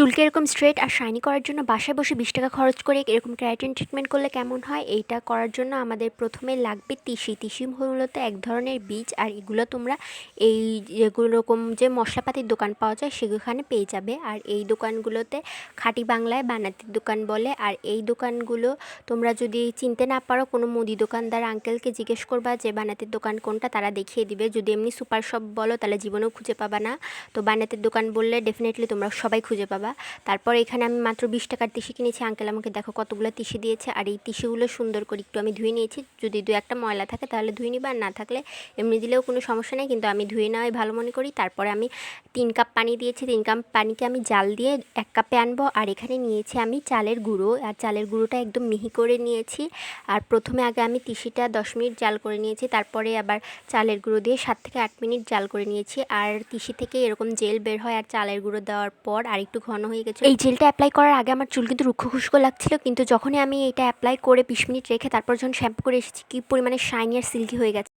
চুলকে এরকম স্ট্রেট আর শাইনি করার জন্য বাসায় বসে বিশ টাকা খরচ করে এরকম ক্যারাটিন ট্রিটমেন্ট করলে কেমন হয়? এইটা করার জন্য আমাদের প্রথমে লাগবে তিসি। তিসি মূলত এক ধরনের বীজ আর এগুলো তোমরা এই যেগুলো রকম যে মশলাপাতির দোকান পাওয়া যায় সেগুলোখানে পেয়ে যাবে। আর এই দোকানগুলোতে খাঁটি বাংলায় বানাতির দোকান বলে। আর এই দোকানগুলো তোমরা যদি চিনতে না পারো, কোনো মুদি দোকানদার আঙ্কেলকে জিজ্ঞেস করবা যে বানাতির দোকান কোনটা, তারা দেখিয়ে দিবে। যদি এমনি সুপার শপ বলো, তাহলে জীবনেও খুঁজে পাবা না। তো বানাতির দোকান বললে ডেফিনেটলি তোমরা সবাই খুঁজে পাবা। তারপর এখানে আমি মাত্র বিশ টাকার তিসি কিনেছি। আঙ্কেল আমাকে দেখো কতগুলো তিসি দিয়েছে। আর এই তিসিগুলো সুন্দর করে একটু আমি ধুয়ে নিয়েছি। যদি দু একটা ময়লা থাকে তাহলে ধুয়ে নিবা, আর না থাকলে এমনি দিলেও কোনো সমস্যা নেই। কিন্তু আমি ধুয়ে নেওয়াই ভালো মনে করি। তারপরে আমি তিন কাপ পানি দিয়েছি। তিন কাপ পানিকে আমি জাল দিয়ে এক কাপে আনব। আর এখানে নিয়েছি আমি চালের গুঁড়ো। আর চালের গুঁড়োটা একদম মিহি করে নিয়েছি। আর প্রথমে আগে আমি তিসিটা দশ মিনিট জাল করে নিয়েছি। তারপরে আবার চালের গুঁড়ো দিয়ে সাত থেকে আট মিনিট জাল করে নিয়েছি। আর তিসি থেকে এরকম জেল বের হয় আর চালের গুঁড়ো দেওয়ার পর আর একটু ঘন হয়ে গেছে এই জেলটা অ্যাপ্লাই করার আগে আমার চুল কিন্তু রুক্ষ খুশকো লাগছিল, কিন্তু যখনই আমি এটা অ্যাপ্লাই করে বিশ মিনিট রেখে তারপর যখন শ্যাম্পু করে এসেছি, কী পরিমাণে শাইনি আর সিল্কি হয়ে গেছে।